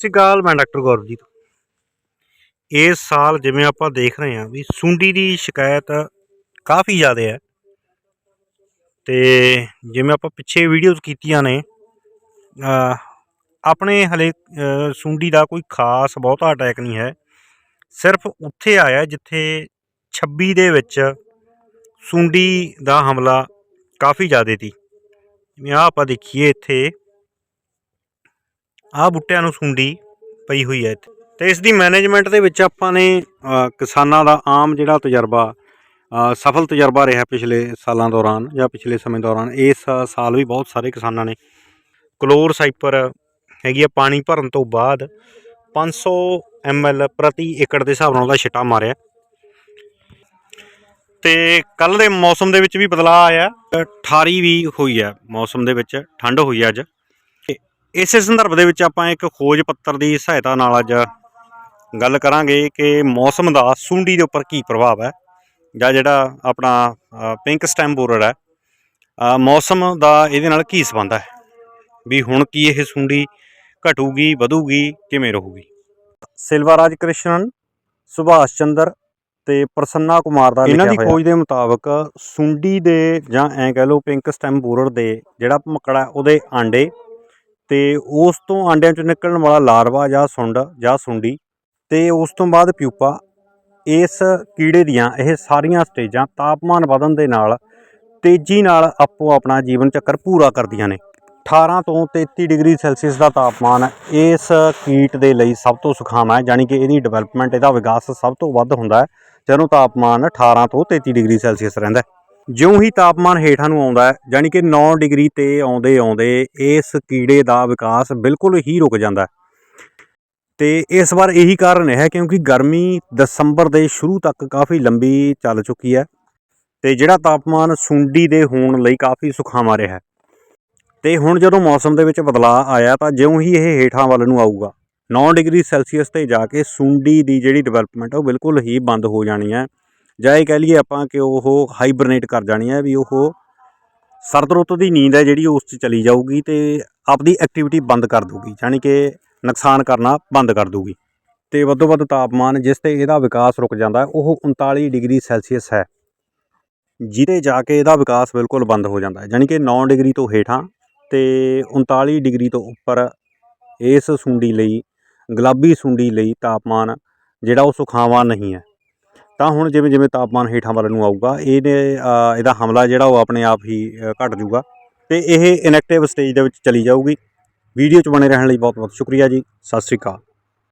ਸਤਿ ਸ਼੍ਰੀ ਅਕਾਲ ਮੈਂ ਡਾਕਟਰ ਗੌਰਵਜੀਤ। ਇਸ ਸਾਲ ਜਿਵੇਂ ਆਪਾਂ ਦੇਖ ਰਹੇ ਹਾਂ ਵੀ ਸੁੰਡੀ ਦੀ ਸ਼ਿਕਾਇਤ ਕਾਫੀ ਜ਼ਿਆਦਾ ਹੈ। ਤੇ ਜਿਵੇਂ ਆਪਾਂ ਪਿੱਛੇ ਵੀਡੀਓਜ਼ ਕੀਤੀਆਂ ਨੇ ਆਪਣੇ ਹਲੇ ਸੁੰਡੀ ਦਾ ਕੋਈ ਖਾਸ ਬਹੁਤਾ ਅਟੈਕ ਨਹੀਂ ਹੈ। ਸਿਰਫ ਉੱਥੇ ਆਇਆ ਜਿੱਥੇ 26 ਦੇ ਵਿੱਚ ਸੁੰਡੀ ਦਾ ਹਮਲਾ ਕਾਫੀ ਜ਼ਿਆਦਾ ਸੀ। ਜਿਵੇਂ ਆਹ ਆਪਾਂ ਦੇਖੀਏ ਇੱਥੇ ਆਹ ਬੂਟਿਆਂ ਨੂੰ ਸੁੰਡੀ ਪਈ ਹੋਈ ਹੈ ਇੱਥੇ। ਤੇ ਇਸ ਦੀ ਮੈਨੇਜਮੈਂਟ ਦੇ ਵਿੱਚ ਆਪਾਂ ਨੇ ਕਿਸਾਨਾਂ ਦਾ ਆਮ ਜਿਹੜਾ ਤਜਰਬਾ ਸਫਲ ਤਜਰਬਾ ਰਿਹਾ ਪਿਛਲੇ ਸਾਲਾਂ ਦੌਰਾਨ ਜਾਂ ਪਿਛਲੇ ਸਮੇਂ ਦੌਰਾਨ। ਇਸ ਸਾਲ ਵੀ ਬਹੁਤ ਸਾਰੇ ਕਿਸਾਨਾਂ ਨੇ ਕਲੋਰ ਸਾਈਪਰ ਹੈਗੀ ਆ ਪਾਣੀ ਭਰਨ ਤੋਂ ਬਾਅਦ 500 ml ਪ੍ਰਤੀ ਏਕੜ ਦੇ ਹਿਸਾਬ ਨਾਲ ਉਹਦਾ ਛਿੱਟਾ ਮਾਰਿਆ। ਤੇ ਕੱਲ ਦੇ ਮੌਸਮ ਦੇ ਵਿੱਚ ਵੀ ਬਦਲਾਅ ਆਇਆ। ਠਾਰੀ ਵੀ ਹੋਈ ਹੈ ਮੌਸਮ ਦੇ ਵਿੱਚ ਠੰਡ ਹੋਈ ਹੈ ਅੱਜ। ਇਸੇ ਸੰਦਰਭ ਦੇ ਵਿੱਚ ਆਪਾਂ ਇੱਕ ਖੋਜ ਪੱਤਰ ਦੀ ਸਹਾਇਤਾ ਨਾਲ ਅੱਜ ਗੱਲ ਕਰਾਂਗੇ ਕਿ ਮੌਸਮ ਦਾ ਸੁੰਡੀ ਦੇ ਉੱਪਰ ਕੀ ਪ੍ਰਭਾਵ ਹੈ ਜਾਂ ਜਿਹੜਾ ਆਪਣਾ ਪਿੰਕ ਸਟੈਮ ਬੋਰਰ ਹੈ ਮੌਸਮ ਦਾ ਇਹਦੇ ਨਾਲ ਕੀ ਸੰਬੰਧ ਹੈ? ਵੀ ਹੁਣ ਕੀ ਇਹ ਸੁੰਡੀ ਘਟੂਗੀ ਵਧੂਗੀ ਕਿਵੇਂ ਰਹੂਗੀ? ਸਿਲਵਰਾਜ ਕ੍ਰਿਸ਼ਨਨ ਸੁਭਾਸ਼ ਚੰਦਰ ਤੇ ਪ੍ਰਸੰਨਾ ਕੁਮਾਰ ਦਾ ਇਹਨਾਂ ਦੀ ਖੋਜ ਦੇ ਮੁਤਾਬਕ ਸੁੰਡੀ ਦੇ ਜਾਂ ਐਂ ਕਹਿ ਲਓ ਪਿੰਕ ਸਟੈਮ ਬੋਰਰ ਦੇ ਜਿਹੜਾ ਮੱਕੜਾ ਉਹਦੇ ਆਂਡੇ ਤੇ ਉਸ ਤੋਂ ਆਂਡਿਆਂ ਚੋਂ ਨਿਕਲਣ ਵਾਲਾ ਲਾਰਵਾ ਜਾਂ ਸੁੰਡ ਜਾਂ ਸੁੰਡੀ ਤੇ ਉਸ ਤੋਂ ਬਾਅਦ ਪਿਊਪਾ, ਇਸ ਕੀੜੇ ਦੀਆਂ ਇਹ ਸਾਰੀਆਂ ਸਟੇਜਾਂ ਤਾਪਮਾਨ ਵਧਣ ਦੇ ਨਾਲ ਤੇਜ਼ੀ ਨਾਲ ਆਪੋ ਆਪਣਾ ਜੀਵਨ ਚੱਕਰ ਪੂਰਾ ਕਰਦੀਆਂ ਨੇ। 18 ਤੋਂ 33 ਡਿਗਰੀ ਸੈਲਸੀਅਸ ਦਾ ਤਾਪਮਾਨ ਇਸ ਕੀਟ ਦੇ ਲਈ ਸਭ ਤੋਂ ਸੁਖਾਵਾਂ ਹੈ ਯਾਨੀ ਕਿ ਇਹਦੀ ਡਿਵੈਲਪਮੈਂਟ ਇਹਦਾ ਵਿਕਾਸ ਸਭ ਤੋਂ ਵੱਧ ਹੁੰਦਾ ਹੈ, ਜਦੋਂ ਤਾਪਮਾਨ 18 ਤੋਂ 33 ਡਿਗਰੀ ਸੈਲਸੀਅਸ ਰਹਿੰਦਾ ਹੈ। ਜਿਉਂ ਹੀ ਤਾਪਮਾਨ ਹੇਠਾਂ ਨੂੰ ਆਉਂਦਾ ਹੈ ਯਾਨੀ ਕਿ 9 ਡਿਗਰੀ ਤੇ ਆਉਂਦੇ ਆਉਂਦੇ ਇਸ ਕੀੜੇ ਦਾ ਵਿਕਾਸ ਬਿਲਕੁਲ ਹੀ ਰੁਕ ਜਾਂਦਾ ਹੈ। ਤੇ ਇਸ ਵਾਰ ਇਹੀ ਕਾਰਨ ਹੈ ਕਿਉਂਕਿ ਗਰਮੀ ਦਸੰਬਰ ਦੇ ਸ਼ੁਰੂ ਤੱਕ ਕਾਫੀ ਲੰਬੀ ਚੱਲ ਚੁੱਕੀ ਹੈ ਤੇ ਜਿਹੜਾ ਤਾਪਮਾਨ ਸੁੰਡੀ ਦੇ ਹੋਣ ਲਈ ਕਾਫੀ ਸੁਖਾਵਾਂ ਰਿਹਾ ਹੈ। ਤੇ ਹੁਣ ਜਦੋਂ ਮੌਸਮ ਦੇ ਵਿੱਚ ਬਦਲਾਅ ਆਇਆ ਤਾਂ ਜਿਉਂ ਹੀ ਇਹ ਹੇਠਾਂ ਵੱਲ ਨੂੰ ਆਊਗਾ 9 ਡਿਗਰੀ ਸੈਲਸੀਅਸ ਤੇ ਜਾ ਕੇ ਸੁੰਡੀ ਦੀ ਜਿਹੜੀ ਡਿਵੈਲਪਮੈਂਟ ਉਹ ਬਿਲਕੁਲ ਹੀ ਬੰਦ ਹੋ ਜਾਣੀ ਹੈ। ਜਾਂ ਇਹ ਕਹਿ ਲਈਏ ਆਪਾਂ ਕਿ ਉਹ ਹਾਈਬਰਨੇਟ ਕਰ ਜਾਣੀ ਹੈ ਵੀ ਉਹ ਸਰਦ ਰੁੱਤ ਦੀ ਨੀਂਦ ਹੈ ਜਿਹੜੀ ਉਸ 'ਚ ਚਲੀ ਜਾਊਗੀ ਤੇ ਆਪਦੀ ਐਕਟੀਵਿਟੀ ਬੰਦ ਕਰ ਦੂਗੀ ਯਾਨੀ ਕਿ ਨੁਕਸਾਨ ਕਰਨਾ ਬੰਦ ਕਰ ਦੂਗੀ ਤੇ ਵੱਧੋ ਵੱਧ ਤਾਪਮਾਨ ਜਿਸ ਤੇ ਇਹਦਾ ਵਿਕਾਸ ਰੁਕ ਜਾਂਦਾ, ਉਹ 39 ਡਿਗਰੀ ਸੈਲਸੀਅਸ ਹੈ, ਜਿਹਦੇ ਜਾ ਕੇ ਇਹਦਾ ਵਿਕਾਸ ਬਿਲਕੁਲ ਬੰਦ ਹੋ ਜਾਂਦਾ ਹੈ ਯਾਨੀ ਕਿ 9 ਡਿਗਰੀ ਤੋਂ ਹੇਠਾਂ ਤੇ 39 ਡਿਗਰੀ ਤੋਂ ਉੱਪਰ ਇਸ ਸੁੰਡੀ ਲਈ, ਗੁਲਾਬੀ ਸੁੰਡੀ ਲਈ ਤਾਪਮਾਨ ਜਿਹੜਾ ਉਹ ਸੁਖਾਵਾਂ ਨਹੀਂ ਹੈ। ਤਾਂ ਹੁਣ ਜਿਵੇਂ ਜਿਵੇਂ ਤਾਪਮਾਨ ਹੇਠਾਂ ਵੱਲ ਨੂੰ ਆਊਗਾ ਇਹਨੇ ਇਹਦਾ ਹਮਲਾ ਜਿਹੜਾ ਉਹ ਆਪਣੇ ਆਪ ਹੀ ਅ, ਘਟ ਜਾਊਗਾ ਤੇ ਇਹ ਇਨਐਕਟਿਵ ਸਟੇਜ ਦੇ ਵਿੱਚ ਚਲੀ ਜਾਊਗੀ। ਵੀਡੀਓ 'ਚ ਬਣੇ ਰਹਿਣ ਲਈ ਬਹੁਤ ਬਹੁਤ ਸ਼ੁਕਰੀਆ ਜੀ। ਸਤਿ ਸ੍ਰੀ ਅਕਾਲ।